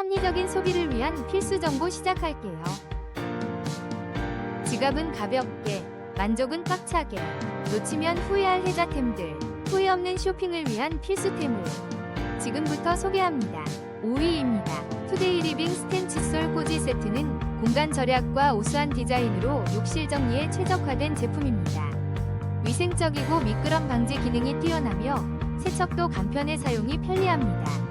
합리적인 소비를 위한 필수 정보 시작할게요. 지갑은 가볍게, 만족은 꽉차게, 놓치면 후회할 혜자템들, 후회 없는 쇼핑을 위한 필수템을 지금부터 소개합니다. 5위입니다. 투데이 리빙 스텐 칫솔 꽂이 세트는 공간 절약과 우수한 디자인으로 욕실 정리에 최적화된 제품입니다. 위생적이고 미끄럼 방지 기능이 뛰어나며 세척도 간편해 사용이 편리합니다.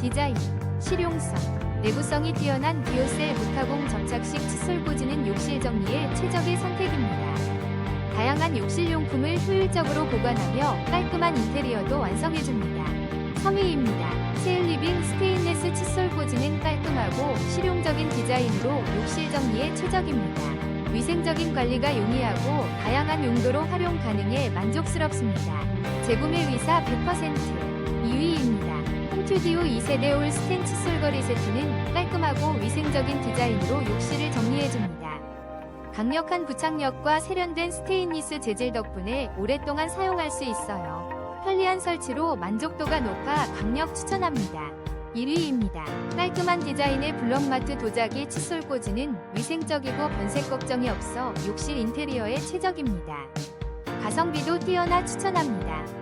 4위입니다. 디자인, 실용성, 내구성이 뛰어난 비오셀 무타공 접착식 칫솔 꽂이는 욕실 정리에 최적의 선택입니다. 다양한 욕실 용품을 효율적으로 보관하며 깔끔한 인테리어도 완성해줍니다. 3위입니다. 세일리빙 스테인레스 칫솔 꽂이는 깔끔하고 실용적인 디자인으로 욕실 정리에 최적입니다. 위생적인 관리가 용이하고 다양한 용도로 활용 가능해 만족스럽습니다. 재구매 위사 100% 2위입니다. 홈튜디오 2세대 올 스텐 칫솔거리 세트는 깔끔하고 위생적인 디자인으로 욕실을 정리해줍니다. 강력한 부착력과 세련된 스테인리스 재질 덕분에 오랫동안 사용할 수 있어요. 편리한 설치로 만족도가 높아 강력 추천합니다. 1위입니다. 깔끔한 디자인의 블럭마트 도자기 칫솔 꽂이는 위생적이고 변색 걱정이 없어 욕실 인테리어에 최적입니다. 가성비도 뛰어나 추천합니다.